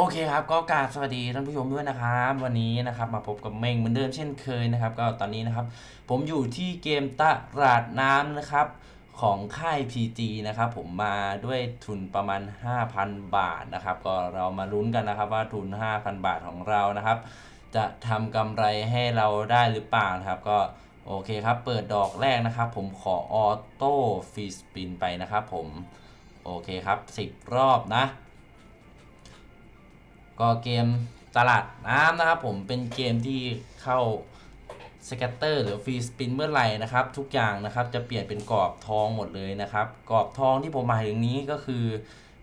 โอเคครับก็กราบสวัสดีท่านผู้ชมด้วยนะครับ วันนี้นะครับมาพบกับเมงเหมือนเดิมเช่นเคยนะครับ ก็ตอนนี้นะครับ ผมอยู่ที่เกมตลาดน้ำนะครับของค่าย PG นะครับ ผมมาด้วยทุนประมาณ 5,000 บาทนะครับ ก็เรามาลุ้นกันนะครับว่าทุน 5,000 บาทของเรานะครับ จะทำกำไรให้เราได้หรือเปล่านะครับ ก็โอเคครับ เปิดดอกแรกนะครับ ผมขอออโต้ฟรีสปินไปนะครับ ผมโอเคครับ 10 รอบนะ ก็เกมตลาดน้ำนะครับผมเป็นเกมที่เข้าสแกตเตอร์หรือฟรีสปินเมื่อไหร่นะครับ ทุกอย่างนะครับจะเปลี่ยนเป็นกรอบทองหมดเลยนะครับ กรอบทองที่ผมหมายถึงนี้ก็คือ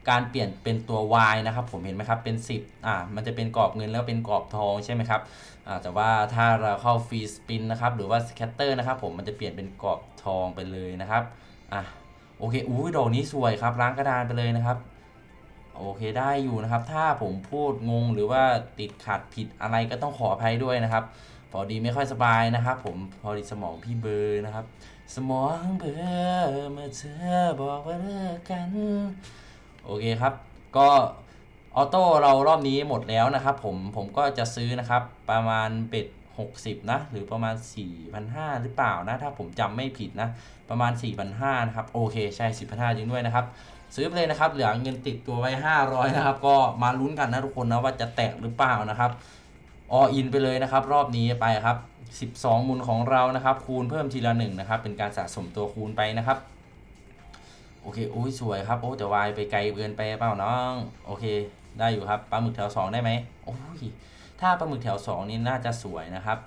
การเปลี่ยนเป็นตัว Y นะครับ ผมเห็นไหมครับเป็น 10อ่ามันจะเป็นกรอบเงินแล้วเป็นกรอบทองใช่ไหมครับอ่าแต่ว่าถ้าเราเข้าฟรีสปินนะครับหรือว่าสแกตเตอร์นะครับผมมันจะเปลี่ยนเป็นกรอบทองไปเลยนะครับอะโอเคอุ้ดอกนี้สวยครับล้างกระดานไปเลยนะครับ โอเคได้อยู่นะครับ ถ้าผมพูดงงหรือว่าติดขัดผิดอะไรก็ต้องขออภัยด้วยนะครับ พอดีไม่ค่อยสบายนะครับ ผมพอดีสมองพี่เบอร์นะครับ สมองเบลอเมื่อเธอบอกว่าเลิกกัน โอเคครับ ก็ออโต้เรารอบนี้หมดแล้วนะครับ ผมผมก็จะซื้อนะครับประมาณเป็ด 60 นะ หรือประมาณ 4,500 หรือเปล่านะ ถ้าผมจำไม่ผิดนะ ประมาณ 4,500 นะครับ โอเค ใช่ 4,500 จริงด้วยนะครับ ซื้อไปเลยนะครับ เหลือเงินติดตัวไว้ 500 นะครับ ก็มาลุ้นกันนะทุกคนนะว่าจะแตกหรือเปล่านะครับออินไปเลยนะครับ รอบนี้ไปครับ 12มุนของเรานะครับ คูณเพิ่มทีละหนึ่งนะครับ เป็นการสะสมตัวคูณไปนะครับโอเคโอ้ยสวยครับ โอ้แต่วายไปไกลเกินไปเปล่าน้อง โอเค ได้อยู่ครับปลาหมึกแถว2ได้ไหมโอ้ย ถ้าปลาหมึกแถว 2 นี่น่าจะสวยนะครับ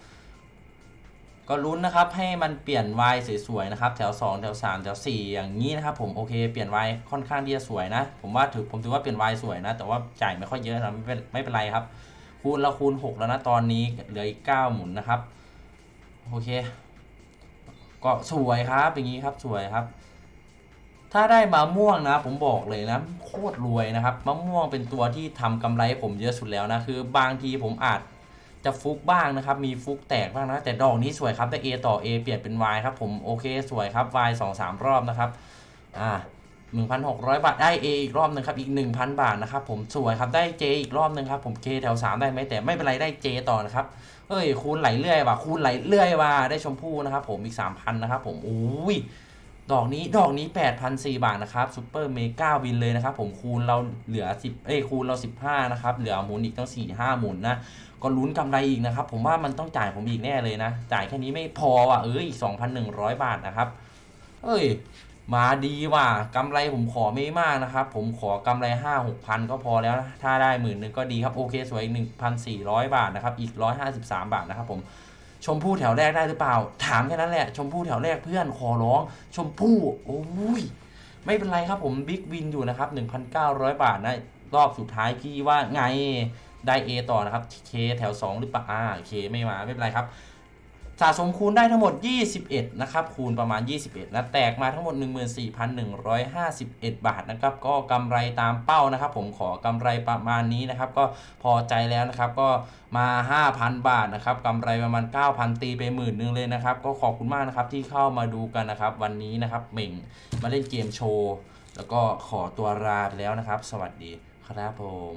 ก็ลุ้นนะครับให้มันเปลี่ยนวายสวยๆนะครับแถว 2 แถว 3 แถว 4 อย่างนี้นะครับผมโอเคเปลี่ยนวายค่อนข้างที่จะสวยนะ ผมว่าถือผมถือว่าเปลี่ยนวายสวยนะ แต่ว่าจ่ายไม่ค่อยเยอะนะไม่เป็นไม่เป็นไรครับ คูณเราคูณ 6 แล้วนะตอนนี้เหลืออีก 9 หมุนนะครับโอเค ก็สวยครับอย่างนี้ครับสวยครับ ถ้าได้มะม่วงนะ ผมบอกเลยนะโคตรรวยนะครับมะม่วงเป็นตัวที่ทำกำไรผมเยอะสุดแล้วนะ คือบางทีผมอาจจะฟุกบ้างนะครับ มีฟุกแตกบ้างนะ แต่ดอกนี้สวยครับได้ A ต่อ A เปลี่ยนเป็น Y ครับ ผมโอเคสวยครับ Y 2 3 รอบนะครับอ่า1,600 บาท ได้ A อีกรอบหนึงครับ อีก 1,000 บาทนะครับ ผมสวยครับได้ J อีกรอบหนึงครับ ผม K แถว 3 ได้ไหมแต่ไม่เป็นไรได้ J ต่อนะครับ เอ้ยคูณไหลเรื่อยว่ะคูณไหลเรื่อยว่ะได้ชมพู่นะครับ ผมอีก 3,000 นะครับ ผมอุ้ย ดอกนี้ดอกนี้ 8,004 บาทนะครับซูเปอร์เมกาวินเลยนะครับ ผมคูณเราเหลือ 10 เอ้ยคูณเรา 15 นะครับ เหลือหมุนอีกตั้ง 4 5 หมุนนะ ก็ลุ้นกำไรอีกนะครับ ผมว่ามันต้องจ่ายผมอีกแน่เลยนะ จ่ายแค่นี้ไม่พอว่ะ เอ้ยอีก 2,100 บาทนะครับ เอ้ย มาดีว่ะกำไรผมขอไม่มากนะครับ ผมขอกำไร 5 6พันก็พอแล้วนะถ้าได้หมื่นหนึ่งก็ดีครับ โอเค สวยอีก1,400 บาทนะครับ อีก 153 บาทนะครับผม ชมพู่แถวแรกได้หรือเปล่า ถามแค่นั้นแหละ ชมพู่แถวแรกเพื่อนขอร้อง ชมพู่ โอ้ย ไม่เป็นไรครับผมบิ๊กวินอยู่นะครับ 1,900 บาทนะรอบสุดท้ายพี่ว่าไงได้ A ต่อนะครับเคแถว 2 หรือเปล่าอ่า K ไม่มาไม่เป็นไรครับ สะสมคูณได้ทั้งหมด 21 นะครับ คูณประมาณ 21 นะ แตกมาทั้งหมด 14,151 บาทนะครับ ก็กำไรตามเป้านะครับ ผมขอกำไรประมาณนี้นะครับ ก็พอใจแล้วนะครับ ก็มา 5,000 บาทนะครับกำไรประมาณ 9,000 ตีไปหมื่นนึงเลยนะครับ ก็ขอบคุณมากนะครับที่เข้ามาดูกันนะครับ วันนี้นะครับเหม่งมาเล่นเกมโชว์ แล้วก็ขอตัวลาไปแล้วนะครับ สวัสดีครับผม